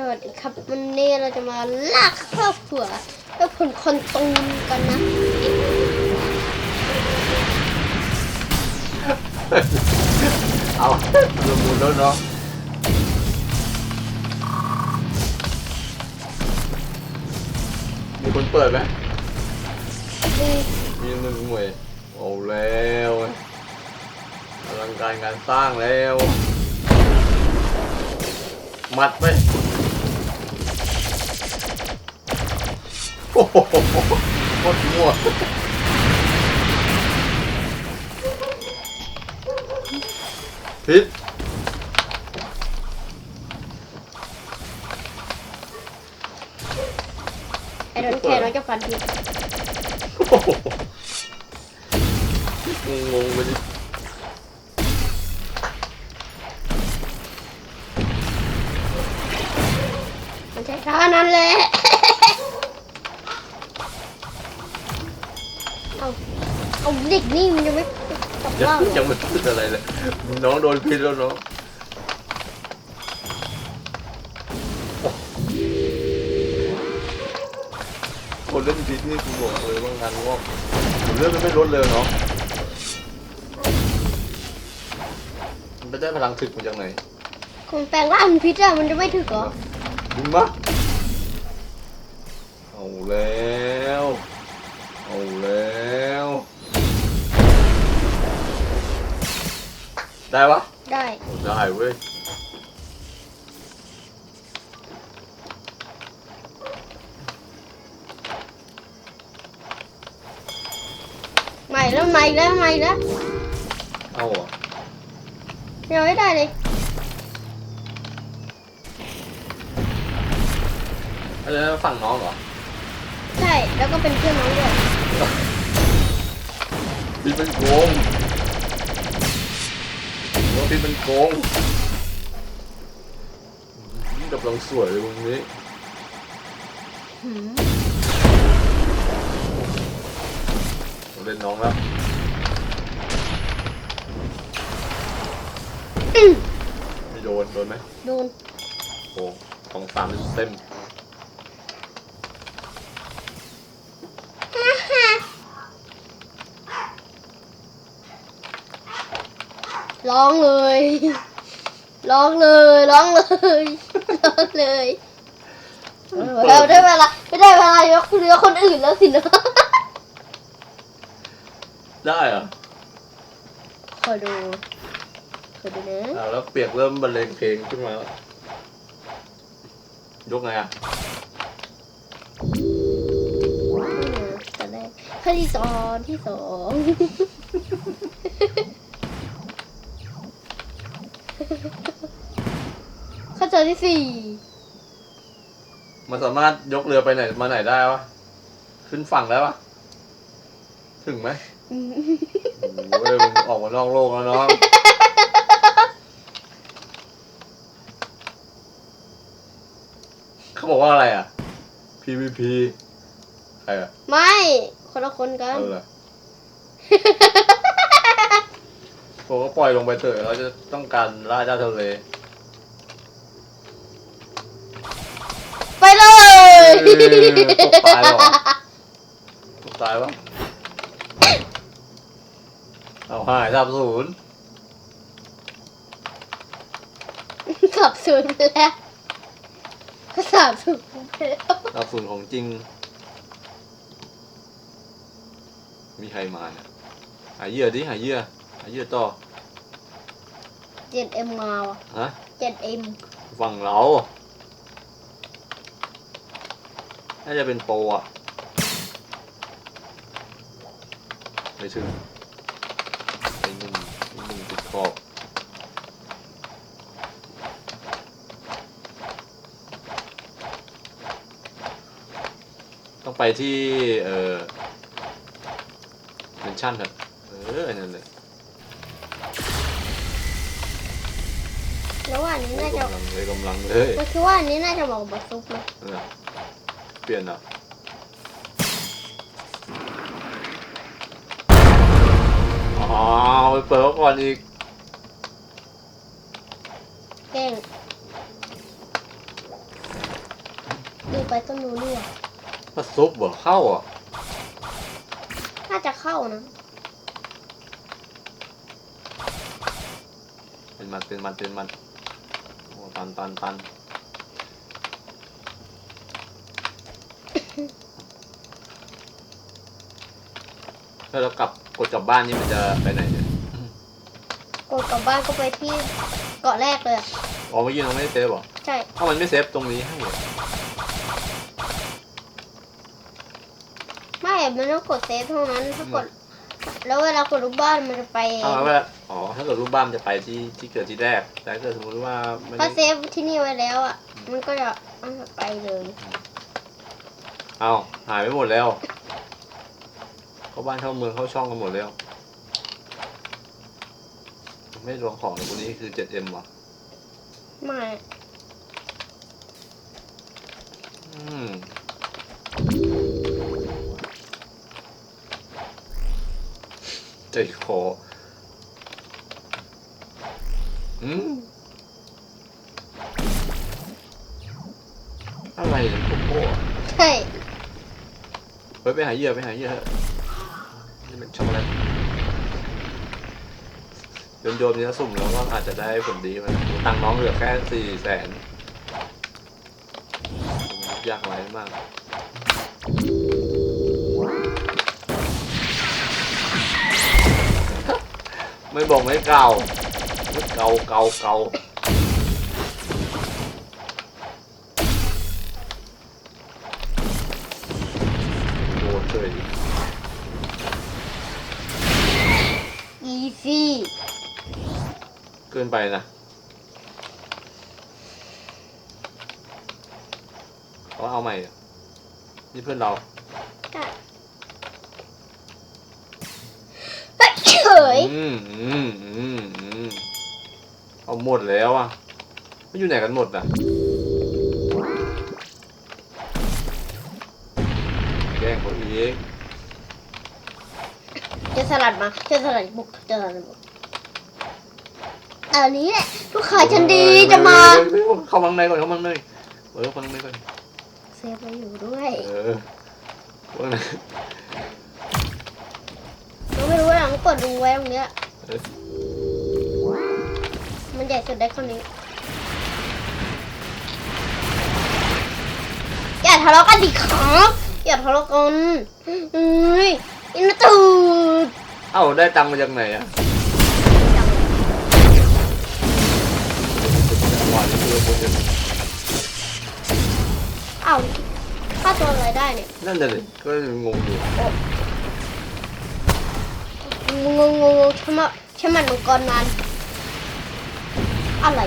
สวัสดีครับวันนี้เราจะมาลากครอบครัวเพื่อผลคอนตูนกันนะเอาละมุนแล้วเนาะมีคนเปิดไหมอืมมีหนึ่งหน่วยเอาแล้วอลังการงานสร้างแล้ว มัดไป อ้โหหมดมั่วพิษไอ้โดนแค่เราจะฟันทีโอ้โหงงๆไปดิ บยังบ้านเหรยัองไม่พูดอะไรเลยน้องโดนพิษแล้วน้องคนเล่นพิษนี่กูบอกเลยว่างานงอกผมเลือดมันไม่ลดเลยเนาะมันไปได้พลังถึกมาจากไหนคงแปลงร่างเป็นพิษอะมันจะไม่ถึกเหรอดึงปะ ได้เว้ยใหม่แล้วใหม่แล้วใหม่แล้วเอาอะยังไม่ได้เลย อั นนี้ฝั่งน้องเหรอใช่แล้วก็เป็นเพื่อนน้องด้วยพี่เป็นโกงว่าพี่เป็นโกำลังสวยเลยตรงนี้หืมผมเล่นน้องแล้วไม่โดน โดนไหมโดนโอ้ของสามเต็ม ร้องเลย ร้องเลย ร้องเลย ร้องเลยเราได้เวลาไม่ได้เวลายกเรือคนอื่นแล้วสินะได้เหรอขอดูขอดูนะอ้าวแล้วเปียกเริ่มบรรเลงเพลงขึ้นมาแล้วยกไงอะตอนแรกขั้นที่สองที่สอง ขั้นต อนที่สี่มันสามารถยกเรือไปไหนมาไหนได้ปะขึ้นฝั่งได้ปะถึงไหมอืมโอ้ยมึงออกมานอกโลกแล้วน้อง เขาบอกว่าอะไรอะ PVP ใครอะไม่ คนละคนกัน เออเหรอผมก็ปล่อยลงไปเถอะเราจะต้องการล่าเจ้าทะเล ไปเลย เออ ตกตายแล้วเหรอตกตายวะเอาหายสามศูนย์ขับศูนย์ไปแล้วสามศูนย์ไปแล้วสามศูนย์ของจริง มีใครมาเนี่ยหาเหยื่อดิหาเหยื่อหาเหยื่อต่อเจ็ดเอ็มมาว่ะฮะเจ็ดเอ็มฝั่งเรา น่าจะเป็นโปรอะ ไม่ถึงไอ้หนึ่งไอ้หนึ่งติดขอบต้องไปที่ เอ่อเมนชั่นครับเอออันนั่นเลยแล้วว่าอันนี้น่าจะกำลังเลยกำลังเลยมันคือว่าอันนี้น่าจะบอกบทซุปนะ เออเปลี่ยนเหรอะอ๋อไปเปิดเขาก่อนอีก แกล้งดูไปต้นนู้นนี่ว่ะมาซุปเหรอเข้าอะน่าจะเข้านะเป็นมันเป็นมันเป็นมันโอ้ตันตันตัน ถ้าเรากลับกดกลับบ้านนี่มันจะไปไหนเนี่ยกดกลับบ้านก็ไปที่เกาะแรกเลยอะอ๋อเมื่อกี้เราไม่ได้เซฟเหรอใช่เอ้ามันไม่เซฟตรงนี้ให้เหรอไม่มันต้องกดเซฟเท่านั้นถ้ากด แล้วเวลากดรูปบ้านมันจะไปเองเอ้าแล้วเวลาอ๋อ ถ้าเกิดรูปบ้านมันจะไปที่ที่เกิดที่แรก แต่ถ้าเกิดสมมติว่าไม่ถ้าได้ เซฟที่นี่ไว้แล้วอะ มันก็จะเอาไปเลย เอาหายไปหมดแล้ว เข้าบ้านเข้าเมืองเข้าช่องกันหมดแล้ว ไม่รวมของเลยวันนี้คือ 7M ว่ะไม่อืมใจคออืมอะไรเนี่ยโกโก้อะใช่ เฮ้ยไปหาเหยื่อไปหาเหยื่อเถอะ นี่มันช็อกโกแลตโยนโยนเนี้ยสุ่มแล้วก็อาจจะได้ผลดีมันตังค์น้องเหลือแค่สี่แสนยากไรมากไม่บอกไม่เก่าเก่าเก่าเก่าโดนเฉย ซี่ เกินไปนะเขาเอาใหม่อะนี่เพื่อนเราเฉยอืมอืมอืมอืมเอาหมดแล้วอะไม่อยู่ไหนกันหมดอะแกล้งเขาอีกเจะ สลัดมาเจะสลัดบุกเจะสลัดบุกอันนี้แหละลูกค้าฉันดีจะมาเข้ามังในก่อนเข้ามังในเออเข้ามังในก่อนเซฟมาอยู่ด้วยเออเข้างเราไม่รู้ว่าเรากดดูไว้ตรงเนี้ยมันใหญ่สุดได้เท่านี้อย่าทะเลาะกันดิครับอย่าทะเลาะกันเอ้ย อินตูดเอ้าได้ตังค์มาจากไหนอะหวานนี่คือคนเดียวเอ้าค่าตัวอะไรได้เนี่ยนั่นน่ะเลยก็งงอยู่งงงงงใช่ไหมใช่ไหมมังกรมันอะไร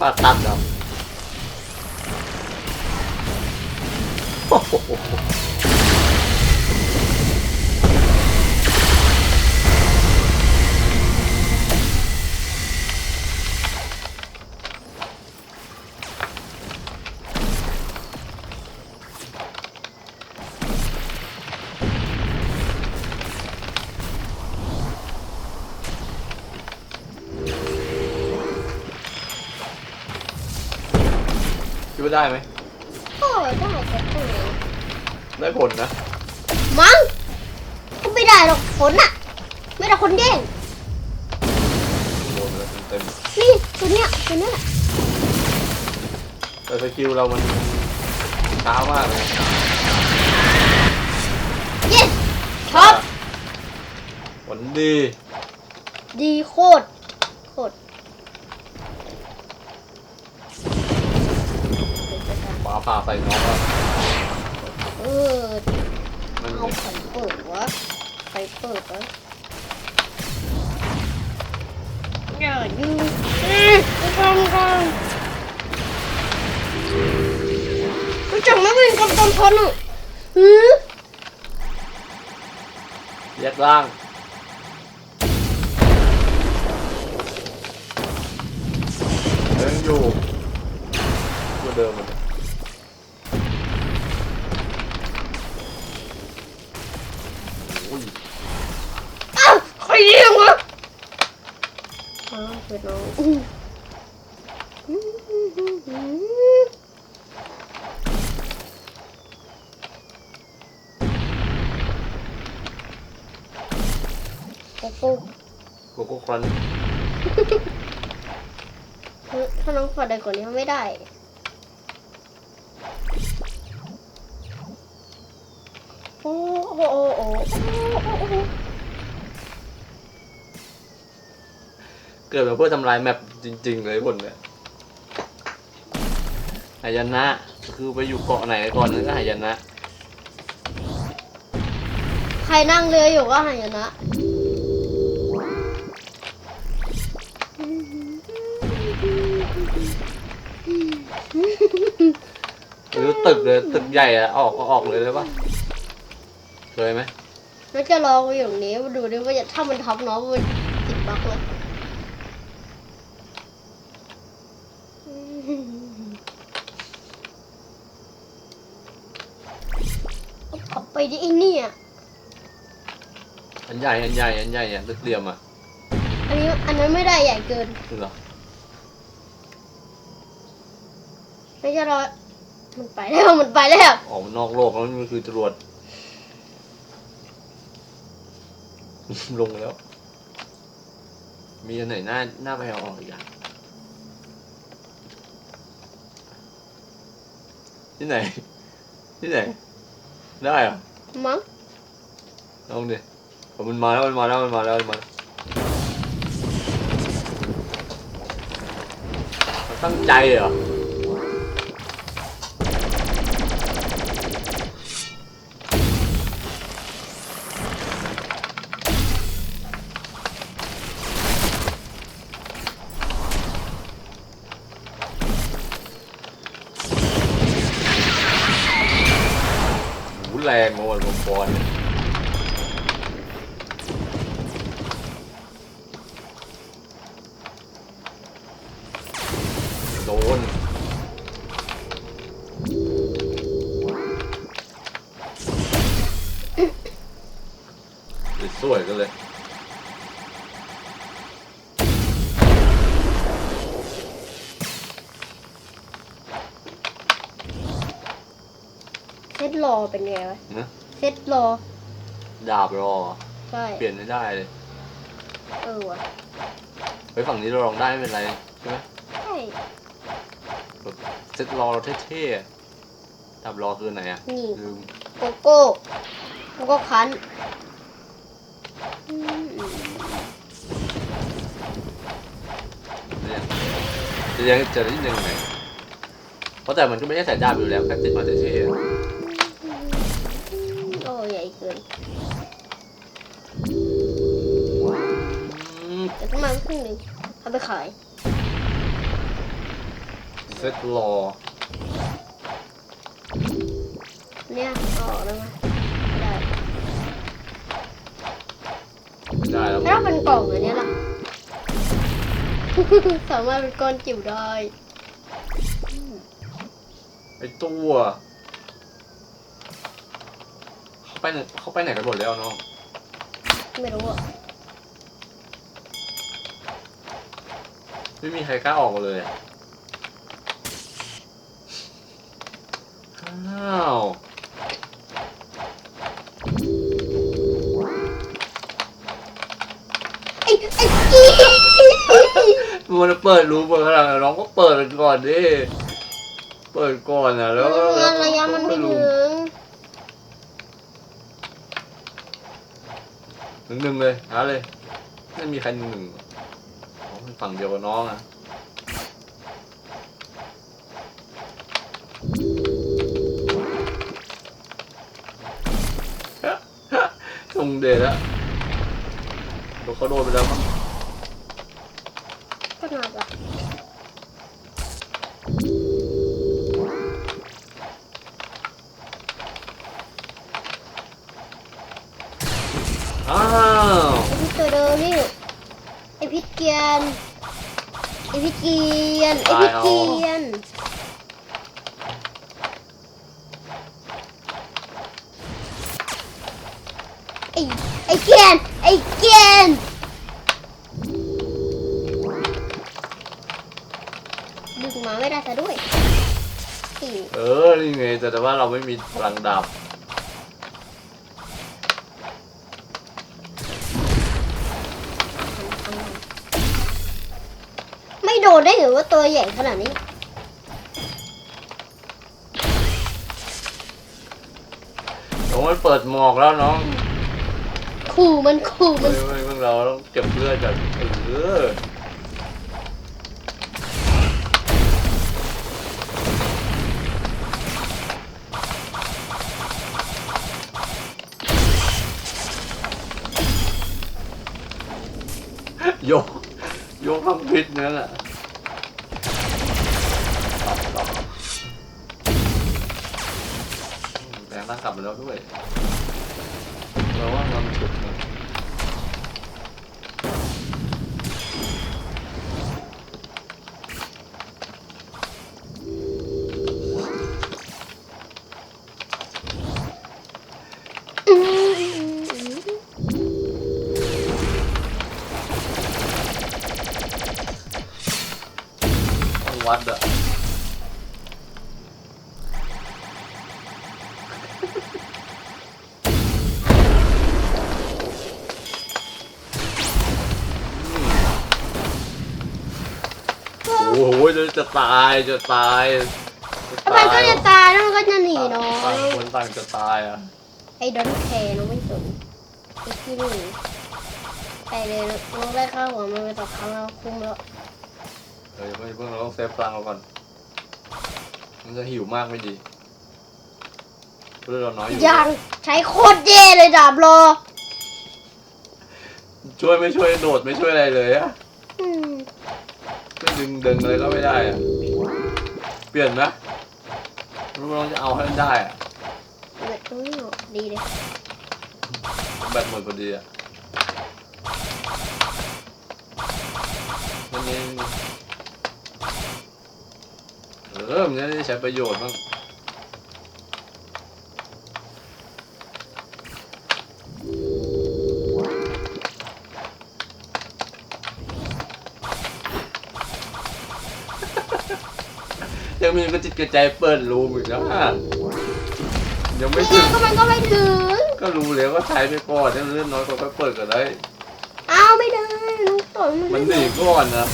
ป้าตัดเหรอ คิดว่าได้ไหมก็ได้แต่ตัว ได้ผลนะ มั้งก็ไม่ได้หรอกฝนอะไม่ได้คนแย่งโดนเลยเต็มนี่ตัวเนี้ยตัวเนี้ยแหละๆแต่สกิลเรามันช้ามากเลยเย้ชอบผลดีดีโคตรโคตรฟ้าผ่าใส่น้องแล้ว เออมันเอาไข่เปิดวะไข่เปิดวะอย่ายิงอืมไม่ทำกันรู้จักไหมเป็นกำตันพลอะหือแยกล่างเดินอยู่ตัวเดิมมัน โก้โกโก้ครันถ้าน้องขอได้กว่านี้ไม่ได้ โอ้โหโอ้โหโอ้โหเกิดมาเพื่อทำลายแมปจริง ๆ เลยคนเนี่ยหายนะ คือไปอยู่เกาะไหนก่อนนั้นก็หายนะ ใครนั่งเรืออยู่ก็หายนะ หรือตึกเลยตึกใหญ่อะออกก็ออกเลยได้ปะเคยไหมแล้วจะลองไปอยู่ตรงนี้มาดูดิว่าจะถ้ามันทับน้องมันติดบล็อกเลยเอาออกไปดิไอ้เนี่ยอันใหญ่อันใหญ่อันใหญ่อะตึกเหลี่ยมอะอันนี้อันนั้นไม่ได้ใหญ่เกินเหรอ ไม่ใช่รอมันไปแล้วมันไปแล้วออกมานอกโลกแล้วมันคือจรวด ลงแล้ว มีอันไหนหน้าหน้าไปเอาออกอีกอย่างที่ไหน ที่ไหน ได้เหรอมั้งลองดิเอามันมาแล้วมันมาแล้วมันมาแล้วมันมาแล้วมันตั้งใจเหรอ สวยกันเลย เซตรอเป็นไงวะนะเซตรอดาบรอ ใช่เปลี่ยนไม่ได้เลยเออว่ะไปฝั่งนี้เราลองได้ไม่เป็นไรใช่ไหมใช่เซ็ตรอเราเท่ๆอะดาบรอคือไหนอะนี่ลืมโกโก้โกโก้คันอืม จะยังจะได้ยังไงเพราะแต่มันก็ไม่ได้ใส่ดาบอยู่แล้วแค่ติดมาเท่ๆอะโอ้ใหญ่เกินอืมแต่ก็มาครึ่งหนึ่งเอาไปขายเซ็ตรอเนี่ยเอาออกได้ไหมไไม่ได้แล้วแล้วถ้าเป็นกล่องอันเนี้ยล่ะสามารถเป็นก้อนจิ๋วได้ไอตัวเขาไปไหนเขาไปไหนกันหมดแล้วเนาะไม่รู้อะไม่มีใครกล้าออกมาเลยอะอ้าว มันจะเปิดรูเปิดขนาดนั้นน้องก็เปิดก่อนดิ เปิดก่อนนะแล้วก็มันระยะมันไม่ถึงหนึ่งหนึ่งเลยหาเลยไม่มีใครหนึ่งหนึ่งอ๋อเป็นฝั่งเดียวกับน้องอะตรงเดชแล้วโดนเขาโดนไปแล้วมั้ง ขนาดอะ อ้าว ไอพิษตัวเดิมนี่ไอพิษเกียน ไอพิษเกียนไอพิษเกียนไอไอเกียนไอเกียนดึงมาไม่ได้ซะด้วยอีเออ นี่ไงแต่ว่าเราไม่มีพลังดาบ โดนได้ไงว่าตัวใหญ่ขนาดนี้น้องมันเปิดหมอกแล้วน้องขู่มันขู่มัเฮ้นยเฮ้ยพวกเราต้องเก็บเลือดจากเออ ตายจะตายจะแล้วมันก็จะตายแล้วมันก็จะหนีเนาะต่างคนต่างจะตายอะไอ้ดอนแคร์น้องไม่สนไอ้ที่นี่ไปเลยน้องได้ข้าวหัวมันไปต่อครั้งแล้วคุ้มแล้วเฮ้ยเพิ่งเพิ่งเราต้องเซฟพลังเราก่อน มันจะหิวมากไม่ดีเพื่อนเราน้อยอยู่ยังใช้โคตรเย่เลยดาบรอ ช่วยไม่ช่วยโดดไม่ช่วยอะไรเลยอะอืม ไม่ดึงดึงเลยก็ไม่ได้อะเปลี่ยนไหมรู้ว่าเราจะเอาให้มันได้อะแบบนี้เหรอดีเลยแบตหมดพอดีอะมันยังเออมันจะได้ใช้ประโยชน์บ้าง ยังมีกระจิตกระใจเปิดรูมอีกนะยังไม่ไม่ถึงั้งนก็มันก็ไม่ถึง ก็รู้แล้วว่าใช้ไปก่อนถ้าเลื่อนน้อยก็ค่อยเปิดก็ได้เอาไม่ได้ลูกต่อยมัมันนหนีก่อนนะ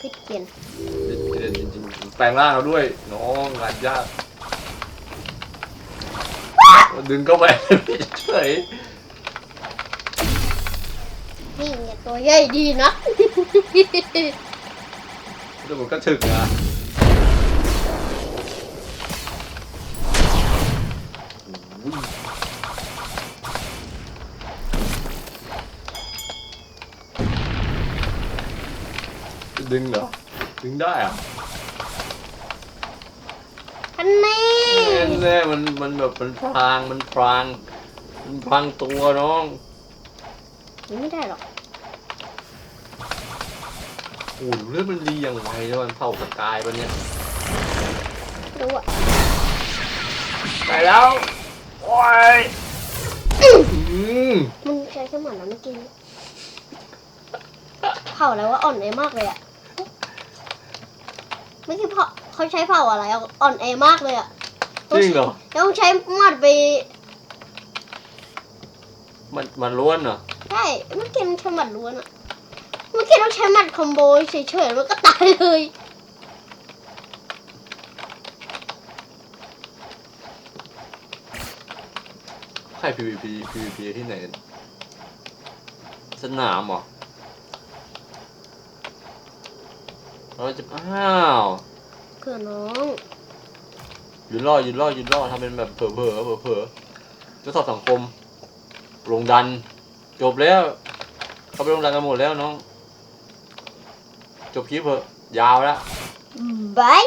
พิษเกียนจริงๆแปลงร่างเราด้วยน้องงานยากดึงเข้าไปเฉย นี่ไงตัวใหญ่ดีนะแต่มันก็ถึกนะดึงเหรอ ดึงได้เหรอะอันนี้แน่ๆมันมันแบบมันพรางมันพรางมันพรางตัวน้อง ไม่ได้หรอกโอ้โหเลือดมันดีอย่างไวเลยมันเผาสกายปะเนี่ยดูอะไปแล้วโอ้ยอืมมันใช้สมองแล้วเมื่อกี้เผาแล้วว่าอ่อนแอมากเลยอะไม่ใช่เผาเขาใช้เผาอะไรอะอ่อนแอมากเลยอะจริงเหรอต้องใช้หมัดไป มันมันล้วนเหรอใช่เมื่อกี้มันใช้หมัดล้วนอะ เมื่อกี้ต้องใช้หมัดคอมโบเฉยๆมันก็ตายเลย ใคร PVP PVP ที่ไหน สนามเหรอเราจะอ้าวเผื่อน้องยืนรอยืนรอยืนรอทำเป็นแบบเผลอเผลอเผลอเผลอทดสอบสังคมลงดัน จบแล้ว เขาไปลงดันกันหมดแล้วน้อง จบคลิปเถอะยาวแล้ว บาย